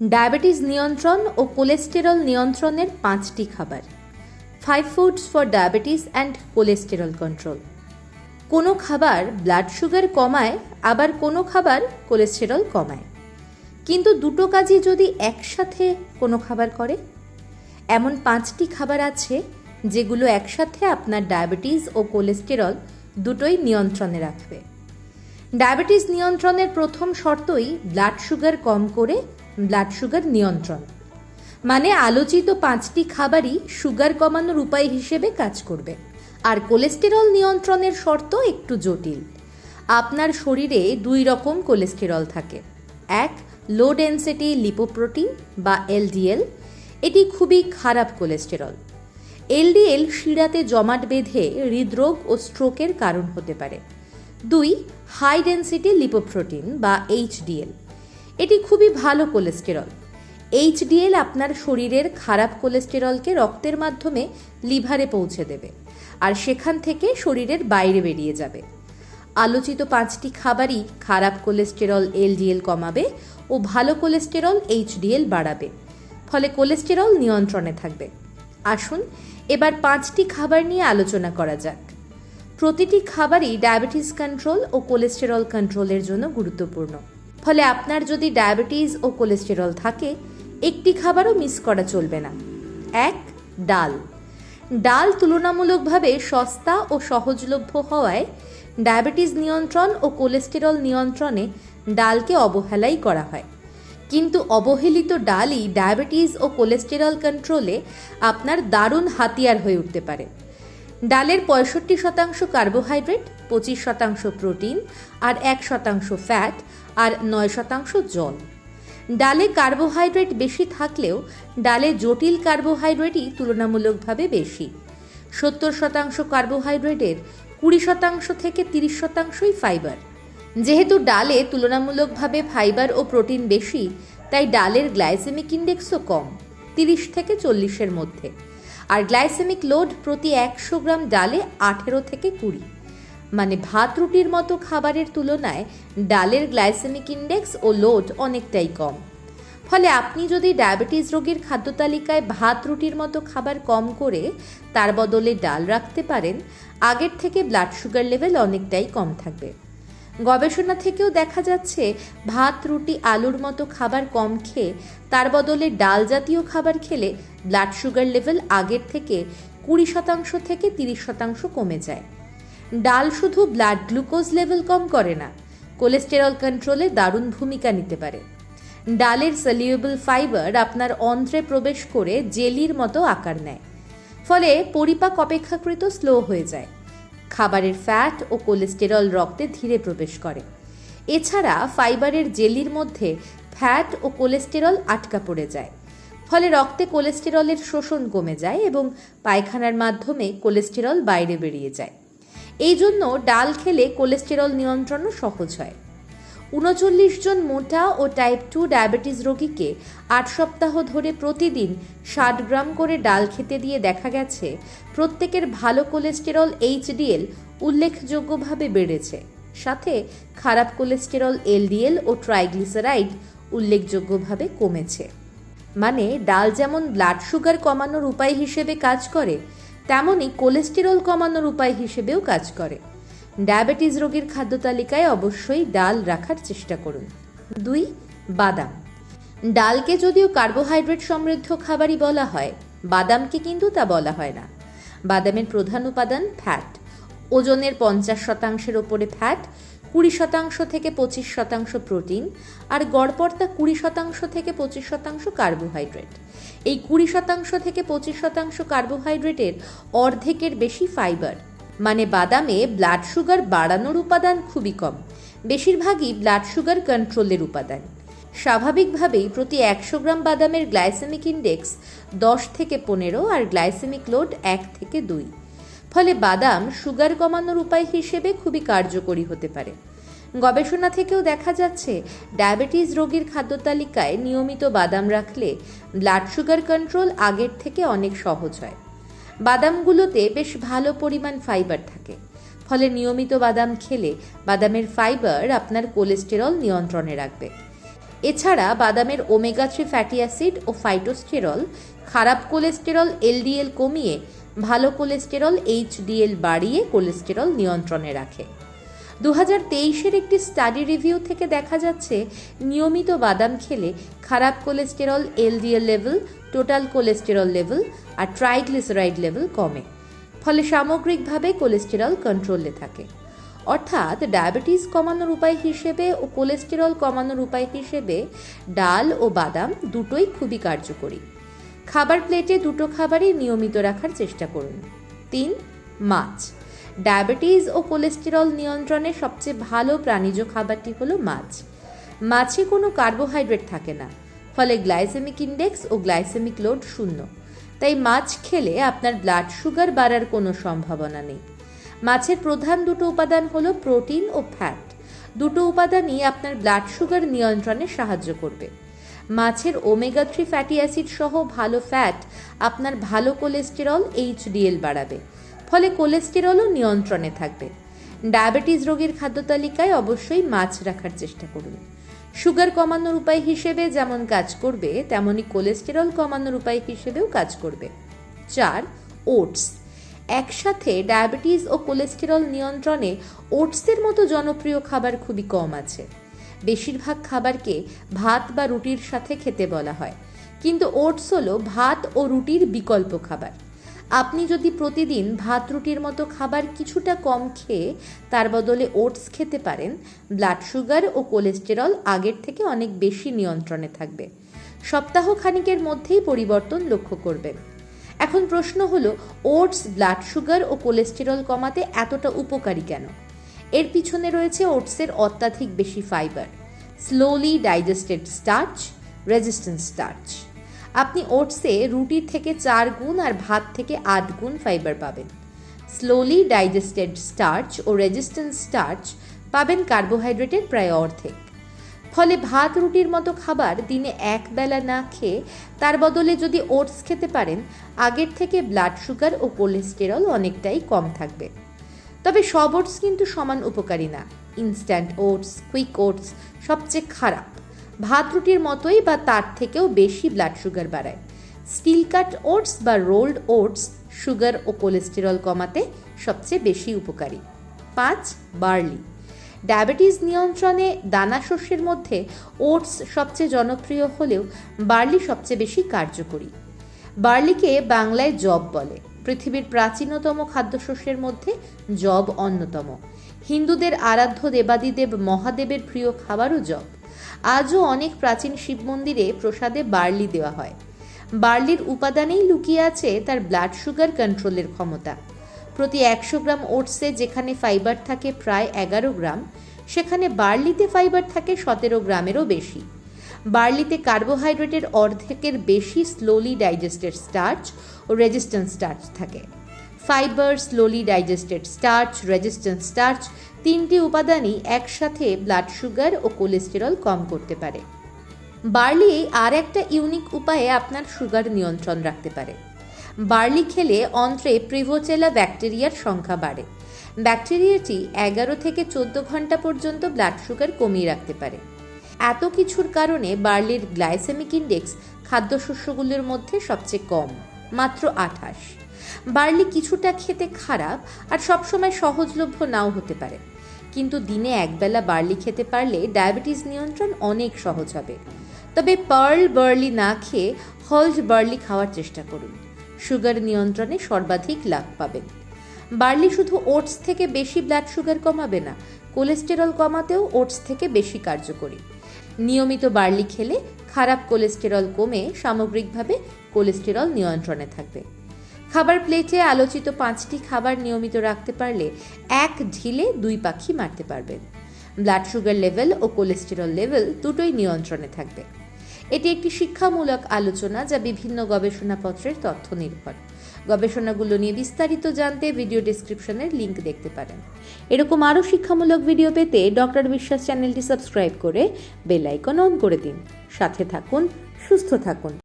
Diabetes নিয়ন্ত্রণ ও cholesterol নিয়ন্ত্রণের পাঁচটি খাবার। Five foods for diabetes and cholesterol control কোনো খাবার ব্লাড সুগার কমায়, আবার কোনো খাবার কোলেস্টেরল কমায়। কিন্তু দুটো কাজই যদি একসাথে কোনো খাবার করে। এমন পাঁচটি খাবার আছে যেগুলো একসাথে আপনার ডায়াবেটিস ও কোলেস্টেরল দুটোই নিয়ন্ত্রণে রাখবে। ডায়াবেটিস নিয়ন্ত্রণের প্রথম শর্তই ব্লাড সুগার কম করে ব্লাড সুগার নিয়ন্ত্রণ। মানে আলোচিত পাঁচটি খাবারই সুগার কমানোর উপায় হিসেবে কাজ করবে। আর কোলেস্টেরল নিয়ন্ত্রণের শর্ত একটু জটিল। আপনার শরীরে দুই রকম কোলেস্টেরল থাকে। এক লো ডেন্সিটি লিপোপ্রোটিন বা এলডিএল এটি খুবই খারাপ কোলেস্টেরল। এলডিএল শিরাতে জমাট বেঁধে হৃদরোগ ও স্ট্রোকের কারণ হতে পারে। দুই হাই ডেন্সিটি লিপোপ্রোটিন বা এইচডিএল এটি খুবই ভালো কোলেস্টেরল। এইচডিএল আপনার শরীরের খারাপ কোলেস্টেরলকে রক্তের মাধ্যমে লিভারে পৌঁছে দেবে আর সেখান থেকে শরীরের বাইরে বেরিয়ে যাবে। আলোচিত পাঁচটি খাবারই খারাপ কোলেস্টেরল এলডিএল কমাবে ও ভালো কোলেস্টেরল এইচডিএল বাড়াবে, ফলে কোলেস্টেরল নিয়ন্ত্রণে থাকবে। আসুন এবার পাঁচটি খাবার নিয়ে আলোচনা করা যাক। প্রতিটি খাবারই ডায়াবেটিস কন্ট্রোল ও কোলেস্টেরল কন্ট্রোলের জন্য গুরুত্বপূর্ণ। ফলে আপনার যদি ডায়াবেটিস ও কোলেস্টেরল থাকে, একটি খাবারও মিস করা চলবে না। এক, ডাল। ডাল তুলনামূলকভাবে সস্তা ও সহজলভ্য হওয়ায় ডায়াবেটিস নিয়ন্ত্রণ ও কোলেস্টেরল নিয়ন্ত্রণে ডালকে অবহেলাই করা হয়। কিন্তু অবহেলিত ডালই ডায়াবেটিস ও কোলেস্টেরল কন্ট্রোলে আপনার দারুণ হাতিয়ার হয়ে উঠতে পারে। ডালের পঁয়ষট্টি শতাংশ কার্বোহাইড্রেট, পঁচিশ শতাংশ প্রোটিন আর এক শতাংশ ফ্যাট আর নয় শতাংশ জল। ডালে কার্বোহাইড্রেট বেশি থাকলেও ডালে জটিল কার্বোহাইড্রেটই তুলনামূলকভাবে বেশি। সত্তর শতাংশ কার্বোহাইড্রেটের কুড়ি শতাংশ থেকে তিরিশ শতাংশই ফাইবার। যেহেতু ডালে তুলনামূলকভাবে ফাইবার ও প্রোটিন বেশি, তাই ডালের গ্লাইসেমিক ইন্ডেক্সও কম, তিরিশ থেকে চল্লিশের মধ্যে। আর গ্লাইসেমিক লোড প্রতি একশো গ্রাম ডালে আঠেরো থেকে কুড়ি। মানে ভাত রুটির মতো খাবারের তুলনায় ডালের গ্লাইসেমিক ইন্ডেক্স ও লোড অনেকটাই কম। ফলে আপনি যদি ডায়াবেটিস রোগীর খাদ্য তালিকায় ভাত রুটির মতো খাবার কম করে তার বদলে ডাল রাখতে পারেন, আগের থেকে ব্লাড সুগার লেভেল অনেকটাই কম থাকবে। গবেষণা থেকেও দেখা যাচ্ছে, ভাত রুটি আলুর মতো খাবার কম খেয়ে তার বদলে ডাল জাতীয় খাবার খেলে ব্লাড সুগার লেভেল আগের থেকে কুড়ি শতাংশ থেকে তিরিশ শতাংশ কমে যায়। ডাল শুধু ব্লাড গ্লুকোজ লেভেল কম করে না কোলেস্টেরল কন্ট্রোলে দারুণ ভূমিকা নিতে পারে। ডালের সলিউবল ফাইবার আপনার অন্ত্রে প্রবেশ করে জেলির মতো আকার নেয়। ফলে পরিপাক অপেক্ষাকৃত স্লো হয়ে যায়। খাবারের ফ্যাট ও কোলেস্টেরল রক্তে ধীরে প্রবেশ করে। এছাড়া ফাইবারের জেলির মধ্যে ফ্যাট ও কোলেস্টেরল আটকা পড়ে যায়। ফলে রক্তে কোলেস্টেরলের শোষণ কমে যায় এবং পায়খানার মাধ্যমে কোলেস্টেরল বাইরে বেরিয়ে যায়। এই জন্য ডাল খেলে কোলেস্টেরল নিয়ন্ত্রণও সহজ হয়। উনচল্লিশ জন মোটা ও টাইপ টু ডায়াবেটিস রোগীকে আট সপ্তাহ ধরে প্রতিদিন ষাট গ্রাম করে ডাল খেতে দিয়ে দেখা গেছে, প্রত্যেকের ভালো কোলেস্টেরল এইচডিএল উল্লেখযোগ্যভাবে বেড়েছে। সাথে খারাপ কোলেস্টেরল এলডিএল ও ট্রাইগ্লিসারাইড উল্লেখযোগ্যভাবে কমেছে। মানে ডাল যেমন ব্লাড সুগার কমানোর উপায় হিসেবে কাজ করে তেমনই কোলেস্টেরল কমানোর উপায় হিসেবেও কাজ করে। ডায়াবেটিস রোগীর খাদ্য তালিকায় অবশ্যই ডাল রাখার চেষ্টা করুন। দুই, বাদাম। ডালকে যদিও কার্বোহাইড্রেট সমৃদ্ধ খাবারই বলা হয়, বাদামকে কিন্তু তা বলা হয় না। বাদামের প্রধান উপাদান ফ্যাট। ওজনের পঞ্চাশ শতাংশের ওপরে ফ্যাট, কুড়ি শতাংশ থেকে পঁচিশ শতাংশ প্রোটিন, আর গড়পড়তা কুড়ি শতাংশ থেকে পঁচিশ শতাংশ কার্বোহাইড্রেট। এই কুড়ি শতাংশ থেকে পঁচিশ শতাংশ কার্বোহাইড্রেটের অর্ধেকের বেশি ফাইবার। মানে বাদামে ব্লাড সুগার বাড়ানোর উপাদান খুবই কম। বেশিরভাগই ব্লাড সুগার কন্ট্রোলের উপাদান। স্বাভাবিকভাবেই প্রতি একশো গ্রাম বাদামের গ্লাইসেমিক ইন্ডেক্স দশ থেকে পনেরো আর গ্লাইসেমিক লোড এক থেকে দুই। ফলে বাদাম সুগার কমানোর উপায় হিসেবে খুবই কার্যকরী হতে পারে। গবেষণা থেকেও দেখা যাচ্ছে, ডায়াবেটিস রোগীর খাদ্য তালিকায় নিয়মিত বাদাম রাখলে ব্লাড সুগার কন্ট্রোল আগের থেকে অনেক সহজ হয়। বাদামগুলোতে বেশ ভালো পরিমাণ ফাইবার থাকে। ফলে নিয়মিত বাদাম খেলে বাদামের ফাইবার আপনার কোলেস্টেরল নিয়ন্ত্রণে রাখবে। এছাড়া বাদামের ওমেগা থ্রি ফ্যাটি অ্যাসিড ও ফাইটোস্টেরল খারাপ কোলেস্টেরল এলডিএল কমিয়ে ভালো কোলেস্টেরল এইচডিএল বাড়িয়ে কোলেস্টেরল নিয়ন্ত্রণে রাখে। দু হাজার তেইশের একটি স্টাডি রিভিউ থেকে দেখা যাচ্ছে, নিয়মিত বাদাম খেলে খারাপ cholesterol, LDL level, total cholesterol level আর ট্রাইগ্লিসারাইড লেভেল কমে, ফলে সামগ্রিকভাবে কোলেস্টেরল কন্ট্রোলে থাকে। অর্থাৎ ডায়াবেটিস কমানোর উপায় হিসেবে ও কোলেস্টেরল কমানোর উপায় হিসেবে ডাল ও বাদাম দুটোই খুবই কার্যকরী। খাবার প্লেটে দুটো খাবারই নিয়মিত রাখার চেষ্টা করুন। তিন, মাছ। ডায়াবেটিস ও কোলেস্টেরল নিয়ন্ত্রণে সবচেয়ে ভালো প্রাণীজ খাবারটি হলো মাছ। মাছে কোনো কার্বোহাইড্রেট থাকে না, ফলে গ্লাইসেমিক ইন্ডেক্স ও গ্লাইসেমিক লোড শূন্য। তাই মাছ খেলে আপনার ব্লাড সুগার বাড়ার কোনো সম্ভাবনা নেই। মাছের প্রধান দুটো উপাদান হলো প্রোটিন ও ফ্যাট। দুটো উপাদানই আপনার ব্লাড সুগার নিয়ন্ত্রণে সাহায্য করবে। মাছের ওমেগা থ্রি ফ্যাটি অ্যাসিড সহ ভালো ফ্যাট আপনার ভালো কোলেস্টেরল, এইচডিএল বাড়াবে। ফলে কোলেস্টেরলও নিয়ন্ত্রণে থাকবে। ডায়াবেটিস রোগীর খাদ্য তালিকায় অবশ্যই মাছ রাখার চেষ্টা করুন। সুগার কমানোর উপায় হিসেবে যেমন কাজ করবে, তেমনি কোলেস্টেরল কমানোর উপায় হিসেবেও কাজ করবে। চার, ওটস। একসাথে ডায়াবেটিস ও কোলেস্টেরল নিয়ন্ত্রণে ওটসের মতো জনপ্রিয় খাবার খুবই কম আছে। বেশিরভাগ খাবারকে ভাত বা রুটির সাথে খেতে বলা হয়। কিন্তু ওটস হলো ভাত ও রুটির বিকল্প খাবার। আপনি যদি প্রতিদিন ভাত রুটির মতো খাবার কিছুটা কম খেয়ে তার বদলে ওটস খেতে পারেন, ব্লাড সুগার ও কোলেস্টেরল আগের থেকে অনেক বেশি নিয়ন্ত্রণে থাকবে। সপ্তাহ খানিকের মধ্যেই পরিবর্তন লক্ষ্য করবেন। এখন প্রশ্ন হলো, ওটস, ব্লাড সুগার ও কোলেস্টেরল কমাতে এতটা উপকারী কেন? এর পিছনে রয়েছে ওটসের অত্যাধিক বেশি fibre, slowly digested starch resistance starch. আপনি ওটসে রুটির থেকে চার গুণ আর ভাত থেকে আট গুণ ফাইবার পাবেন। স্লোলি ডাইজেস্টেড স্টার্চ ও রেজিস্ট্যান্স স্টার্চ পাবেন কার্বোহাইড্রেটের প্রায় অর্ধেক। ফলে ভাত রুটির মতো খাবার দিনে এক বেলা না খেয়ে তার বদলে যদি ওটস খেতে পারেন, আগের থেকে ব্লাড সুগার ও কোলেস্টেরল অনেকটাই কম থাকবে। তবে সব ওটস কিন্তু সমান উপকারী না। ইনস্ট্যান্ট ওটস কুইক ওটস সবচেয়ে খারাপ। ভাত রুটির মতোই বা তার থেকেও বেশি ব্লাড সুগার বাড়ায়। স্টিল কাট ওটস বা রোল্ড ওটস সুগার ও কোলেস্টেরল কমাতে সবচেয়ে বেশি উপকারী। পাঁচ বার্লি ডায়াবেটিস নিয়ন্ত্রণে দানা শস্যের মধ্যে ওটস সবচেয়ে জনপ্রিয় হলেও বার্লি সবচেয়ে বেশি কার্যকরী। বার্লিকে বাংলায় জব বলে। পৃথিবীর প্রাচীনতম খাদ্যশস্যের মধ্যে জব অন্যতম। হিন্দুদের আরাধ্য দেবাদিদেব মহাদেবের প্রিয় খাবারও জব আজও অনেক প্রাচীন শিব মন্দিরে প্রসাদে বার্লি দেওয়া হয়। বার্লির উপাদানেই লুকিয়ে আছে তার ব্লাড সুগার কন্ট্রোলের ক্ষমতা। প্রতি একশো গ্রাম ওটসে যেখানে ফাইবার থাকে প্রায় এগারো গ্রাম, সেখানে বার্লিতে ফাইবার থাকে সতেরো গ্রামেরও বেশি। বার্লিতে কার্বোহাইড্রেটের অর্ধেকের বেশি স্লোলি ডাইজেস্টেড স্টার্চ ও রেজিস্ট্যান্স স্টার্চ থাকে। Fibre slowly digested starch resistance starch তিনটি উপাদানই একসাথে ব্লাড সুগার ও কোলেস্টেরল কম করতে পারে। বার্লি আর একটা ইউনিক উপায়ে আপনার সুগার নিয়ন্ত্রণ রাখতে পারে। বার্লি খেলে অন্ত্রে প্রিভোচেলা ব্যাকটেরিয়ার সংখ্যা বাড়ে। ব্যাকটেরিয়াটি এগারো থেকে চোদ্দ ঘণ্টা পর্যন্ত ব্লাড সুগার কমিয়ে রাখতে পারে। এত কিছুর কারণে বার্লির গ্লাইসেমিক ইন্ডেক্স খাদ্যশস্যগুলোর মধ্যে সবচেয়ে কম, মাত্র আঠাশ। বার্লি কিছুটা খেতে খারাপ আর সবসময় সহজলভ্য নাও হতে পারে। কিন্তু দিনে একবেলা বার্লি খেতে পারলে ডায়াবেটিস নিয়ন্ত্রণ অনেক সহজ হবে। তবে পার্ল বার্লি না খেয়ে হলজ বার্লি খাওয়ার চেষ্টা করুন। সুগার নিয়ন্ত্রণে সর্বাধিক লাভ পাবেন। বার্লি শুধু ওটস থেকে বেশি ব্লাড সুগার কমাবে না, কোলেস্টেরল কমাতেও ওটস থেকে বেশি কার্যকরী। নিয়মিত বার্লি খেলে খারাপ কোলেস্টেরল কমে সামগ্রিকভাবে কোলেস্টেরল নিয়ন্ত্রণে থাকবে। খাবার প্লেটে আলোচিত পাঁচটি খাবার নিয়মিত রাখতে পারলে এক ঢিলে দুই পাখি মারতে পারবেন ব্লাড সুগার লেভেল ও কোলেস্টেরল লেভেল দুটোই নিয়ন্ত্রণে থাকবে। এটি একটি শিক্ষামূলক আলোচনা যা বিভিন্ন গবেষণাপত্রের তথ্য নির্ভর। গবেষণাগুলো নিয়ে বিস্তারিত জানতে ভিডিও ডেসক্রিপশনের লিংক দেখতে পারেন। এরকম আরও শিক্ষামূলক ভিডিও পেতে ডক্টর বিশ্বাস চ্যানেলটি সাবস্ক্রাইব করে বেল আইকন অন করে দিন। সাথে থাকুন, সুস্থ থাকুন।